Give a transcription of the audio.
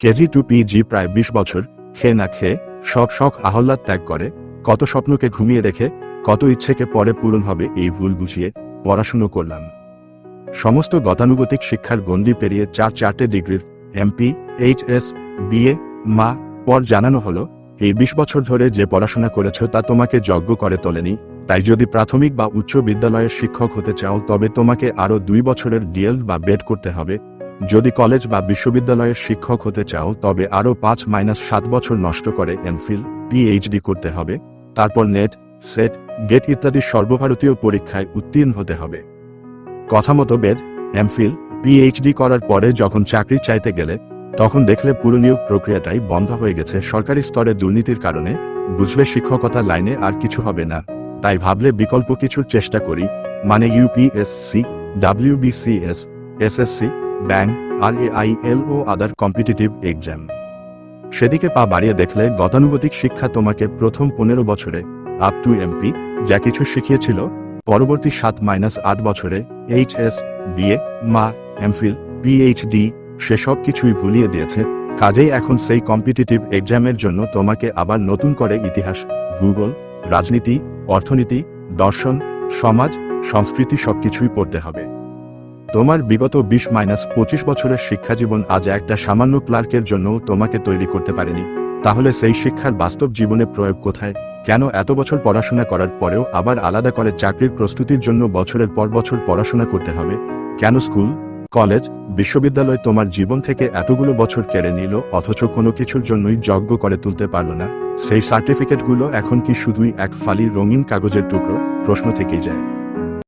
KG two PG প্রায় বিশ বছর, খেয়ে না খেয়ে সব শখ আহ্লাদ ত্যাগ করে, কত স্বপ্নকে ঘুমিয়ে রেখে, কত ইচ্ছেকে পরে পূরণ হবে এই ভুল বুঝিয়ে পড়াশুনো করলাম। সমস্ত গতানুগতিক শিক্ষার গণ্ডি পেরিয়ে চার চারটে ডিগ্রির এমপি এইচএস বিএ, মা, পর জানানো হলো, এই বিশ বছর ধরে যে পড়াশোনা করেছ তা তোমাকে যজ্ঞ করে তোলেনি, তাই যদি প্রাথমিক বা উচ্চ বিদ্যালয়ের শিক্ষক হতে চাও তবে তোমাকে আরও দুই বছরের ডিএল বা বেড করতে হবে যদি কলেজ বা বিশ্ববিদ্যালয়ের শিক্ষক হতে চাও, তবে আরও পাঁচ মাইনাস সাত বছর নষ্ট করে এমফিল পিএইচডি করতে হবে, তারপর নেট, সেট, গেট ইত্যাদি সর্বভারতীয় পরীক্ষায় উত্তীর্ণ হতে হবে। কথা মতো বেড এমফিল পিএইচডি করার পরে যখন চাকরি চাইতে গেলে, তখন দেখলে পুরো নিয়োগ প্রক্রিয়াটাই বন্ধ হয়ে গেছে, সরকারি স্তরে দুর্নীতির কারণে, বুঝলে শিক্ষকতা লাইনে আর কিছু হবে না, তাই ভাবলে বিকল্প কিছুর চেষ্টা করি মানে ইউপিএসসি ডাব্লিউবিসিএস এসএসসি ব্যাংক আর এআইএল ও আদার কম্পিটিটিভ এক্সাম। সেদিকে পা বাড়িয়ে দেখলে গতানুগতিক শিক্ষা তোমাকে প্রথম পনেরো বছরে, আপ টু এমপি, যা কিছু শিখিয়েছিল, পরবর্তী সাত মাইনাস আট বছরে, H HS BA, MA, MPhil, PhD সেসব কিছুই ভুলিয়ে দিয়েছে, কাজেই এখন সেই কম্পিটিটিভ এক্সামের জন্য তোমাকে আবার নতুন করে ইতিহাস, ভূগোল, রাজনীতি, অর্থনীতি, দর্শন, সমাজ, সংস্কৃতি সবকিছুই পড়তে হবে। তোমার বিগত বিশ মাইনাস পঁচিশ বছরের শিক্ষাজীবন আজ একটা সামান্য ক্লার্কের জন্য তোমাকে তৈরি করতে পারেনি। তাহলে সেই শিক্ষার বাস্তব জীবনে প্রয়োগ কোথায়? কেন এত বছর পড়াশোনা করার পরেও আবার আলাদা করে চাকরির প্রস্তুতির জন্য বছরের পর বছর পড়াশোনা করতে হবে? কেন স্কুল, কলেজ, বিশ্ববিদ্যালয় তোমার জীবন থেকে এতগুলো বছর কেড়ে নিল অথচ কোনো কিছুর জন্যই যজ্ঞ করে তুলতে পারল না? সেই সার্টিফিকেটগুলো এখন কি শুধুই এক ফালি রঙিন কাগজের টুকরো? প্রশ্ন থেকেই যায়।